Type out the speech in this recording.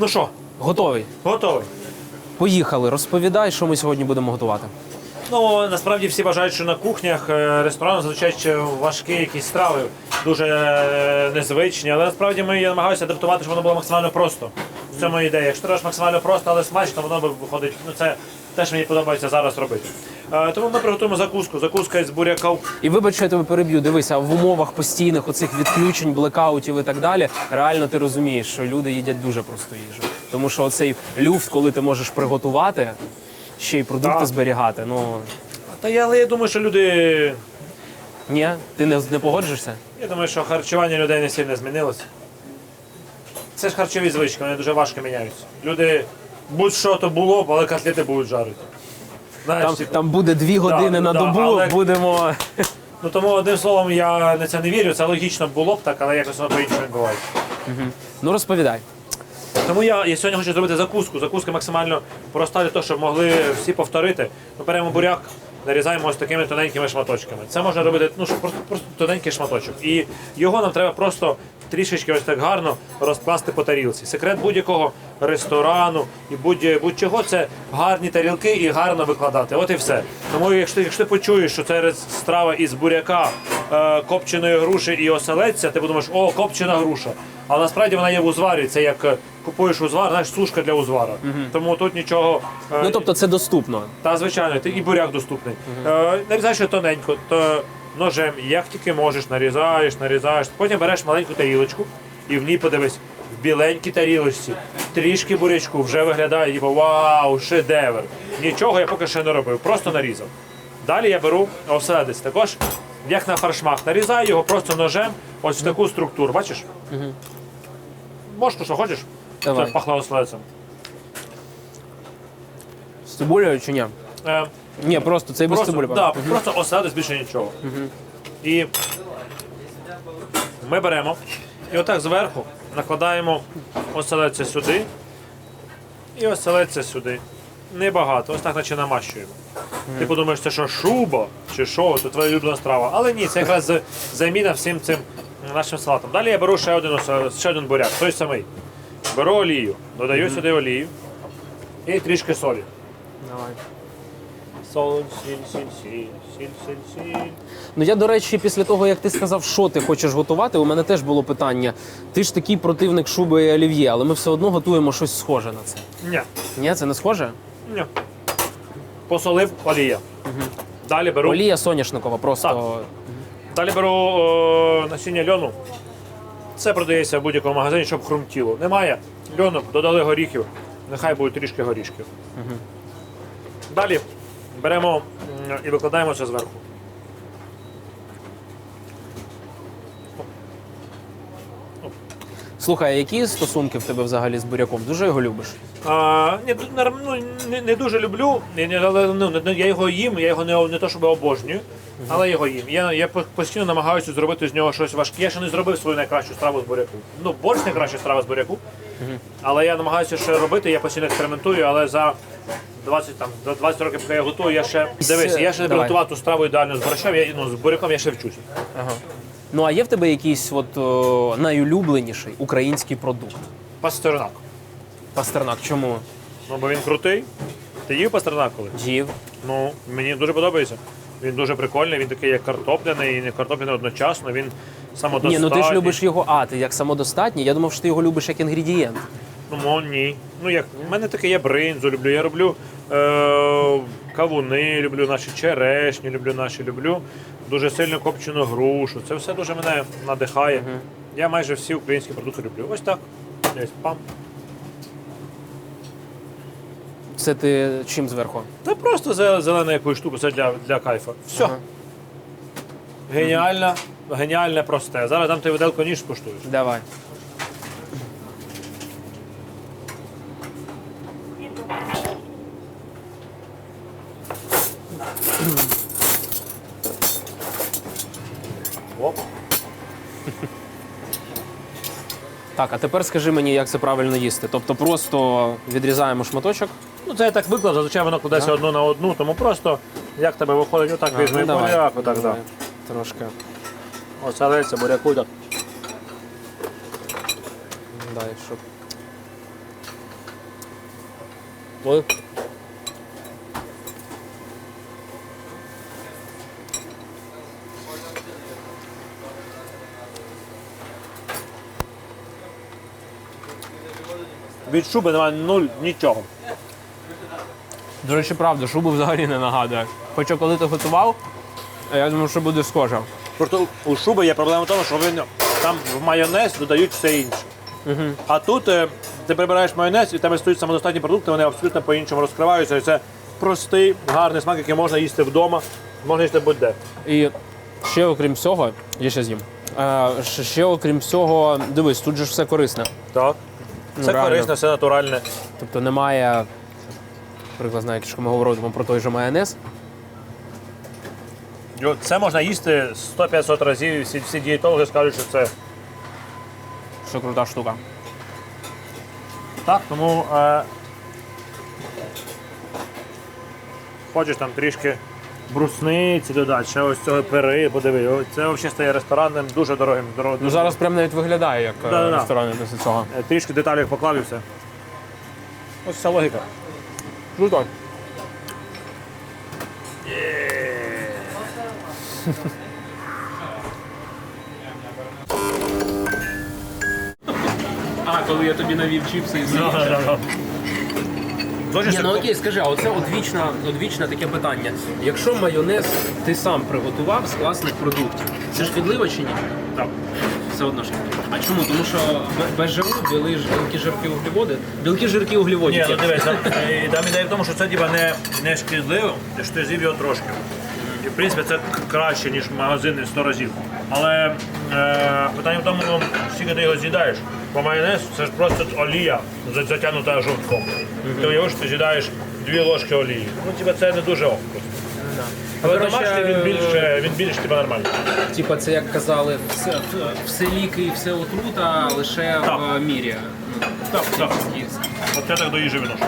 Ну що, Готовий. готовий? Поїхали. Розповідай, що ми сьогодні будемо готувати. Ну насправді всі вважають, що на кухнях е, ресторану зазвичай важкі якісь страви, дуже е, незвичні. Але насправді ми я намагаюся адаптувати, щоб воно було максимально просто. В цьому ідея. Якщо ж максимально просто, але смачно, воно виходить. Ну це теж мені подобається зараз робити. Е, Тому ми приготуємо закуску. Закуска із буряків. І вибач, що я тебе переб'ю. Дивися, в умовах постійних оцих відключень, блекаутів і так далі. Реально ти розумієш, що люди їдять дуже просту їжу. Тому що оцей люфт, коли ти можеш приготувати, ще й продукти Так. зберігати. Ну Та я, але я думаю, що люди. ні, ти не, не погоджуєшся? Я думаю, що харчування людей не сильно змінилося. Це ж харчові звички, вони дуже важко міняються. Люди будь-що то було, б, але котлети будуть жарити. Знаєш, Там, типу, там буде дві години на да, добу. але- Будемо. Ну тому одним словом, я на це не вірю. Це логічно було б так, але якось воно по-іншому відбувається. Ну розповідай. Тому я, я сьогодні хочу зробити закуску. Закуска максимально проста для того, щоб могли всі повторити. Ми беремо буряк, нарізаємо ось такими тоненькими шматочками. Це можна робити ну, просто, просто тоненький шматочок. І його нам треба просто трішечки ось так гарно розкласти по тарілці. Секрет будь-якого ресторану і будь- будь-чого це гарні тарілки і гарно викладати. От і все. Тому якщо, якщо ти почуєш, що це страва із буряка, е, копченої груші і оселедця, ти подумаєш, о, копчена груша. Але насправді вона є в узварі. Це як е, купуєш узвар, знаєш, сушка для узвара. Тому тут нічого. е, Ну тобто це доступно. та звичайно, ти і буряк доступний. Е, нарізаєш його тоненько, то ножем, як тільки можеш, нарізаєш, нарізаєш. Потім береш маленьку тарілочку і в ній подивись. В біленькій тарілочці трішки бурячку вже виглядає, ніби вау, шедевр. Нічого я поки що не робив, просто нарізав. Далі я беру оселедець. Також, як на фаршмак, нарізаю його просто ножем, ось в таку структуру. Бачиш? Можеш, що хочеш? Давай. Це пахло оселедцем. З цибулею чи ні? Е, Ні, просто це і без Просто, цибулі. да, просто оселедець більше нічого. І ми беремо і отак зверху накладаємо оселедця сюди і оселедця сюди. Небагато, ось так наче намащуємо. Ти подумаєш, це що шуба чи що, це твоя улюблена страва. Але ні, це якраз заміна всім цим нашим салатом. Далі я беру ще один, осе- ще один буряк, той самий. Беру олію, додаю сюди олію і трішки солі. Давай. Соль, сіль, сіль, сіль, сіль, сіль, сіль. Ну я, до речі, після того, як ти сказав, що ти хочеш готувати, у мене теж було питання. Ти ж такий противник шуби і олів'є, але ми все одно готуємо щось схоже на це. Ні, Ні, це не схоже? ні. Посолив олія. Далі беру, Олія соняшникова, просто. далі беру о, насіння льону. Це продається в будь-якому магазині, щоб хрумтіло. Немає льону, додали горіхів. Нехай буде трішки горішків. Далі беремо і викладаємо це зверху. Слухай, а які стосунки в тебе взагалі з буряком? Дуже його любиш? А, ні, ну, не, не дуже люблю, але ну, я його їм, я його не, не то щоб обожнюю, але його їм. Я, я постійно намагаюся зробити з нього щось важке. Я ще не зробив свою найкращу страву з буряку. Ну, борщ найкраща страва з буряку. Але я намагаюся ще робити, я постійно експериментую, але за 20, там, за 20 років, поки я готую, я ще дивись, я ще не Давай. приготував ту страву ідеально з борщем, я, ну, з буряком я ще вчуся. Ага. Ну а є в тебе якийсь от о, найулюбленіший український продукт? Пастернак. Пастернак. Чому? Ну, бо він крутий. Ти їв пастернак коли? Жів. Ну, мені дуже подобається. Він дуже прикольний, він такий як картопляний і не картопляний одночасно. Він Ні, ну ти ж любиш його. А, ти як самодостатній. Я думав, що ти його любиш як інгредієнт. Ну, ні. Ну як, в мене таке я бринзу люблю. Я люблю е- кавуни, люблю наші черешні, люблю наші, люблю дуже сильно копчену грушу. Це все дуже мене надихає. Я майже всі українські продукти люблю. Ось так. Ось пам. Це ти чим зверху? Та просто зе- зелена якусь штуку, це для, для кайфа. Все. Ага. Геніальна, геніальне просте. Зараз дам ти виделку ніж скуштуєш. Давай. Оп. Так, а тепер скажи мені, як це правильно їсти. Тобто просто відрізаємо шматочок. Ну, це я так виклав, зазвичай воно кладеться одну на одну, тому просто як тебе виходить, отак А, візьми ну, давай. буряк, отак, да. Давай. Трошки. Оце леться буряку, так. Дай, щоб. Ой. Від шуби немає нуль нічого. До речі, правда, шубу взагалі не нагадує. Хоча коли ти готував, я думаю, що буде схоже. Просто у шуби є проблема в тому, що вони там в майонез додають все інше. А тут е, ти прибираєш майонез і тебе стоять самодостатні продукти, вони абсолютно по-іншому розкриваються. І це простий, гарний смак, який можна їсти вдома, можна їсти будь-де. І ще окрім всього, я ще з'їм. Е, ще- окрім всього, дивись, тут же ж все корисне. Так. Ну, Це реально. корисне, все натуральне. Тобто немає, наприклад, знаєте, що ми говоримо про той же майонез. Це можна їсти 100-500 разів, всі, всі дієтологи скажуть, що це Що крута штука. так. Тому е, хочеш там трішки брусниці додати, ще ось цього пери, подиви. О, Це взагалі стає ресторанним дуже дорогим. дорогим. Ну зараз прям навіть виглядає як е, Да-да-да. ресторан після цього. Е, Трішки деталей поклав і все. Ось ця логіка. Круто. А, коли я тобі навів чіпси і Хочеш, Ні, ну окей, скажи, а оце одвічна, одвічне таке питання. Якщо майонез ти сам приготував з класних продуктів, це шкідливо чи ні? Так. Все одно шкідливо. А чому? Тому що без жиру біли ж білки, жирки, углеводи. Білки, жирки, углеводи. Ні, ну дивись, там, е, там ідея в тому, що це типа не, не шкідливо, ти ж ти з'їв його трошки. І в принципі це краще, ніж магазини 100 разів. Але е, питання в тому, ну, скільки ти його з'їдаєш. Бо майонез це ж просто олія за- затягнута жовтком. Ти уявиш, ти з'їдаєш дві ложки олії. Ну, типа це не дуже ок. просто. Але коротше, домашній він більш, він більш типа нормальний. Типа це як казали, все, все ліки і все отрута лише Так. в мірі. Ну, Так, так. От я так до їжі відношу.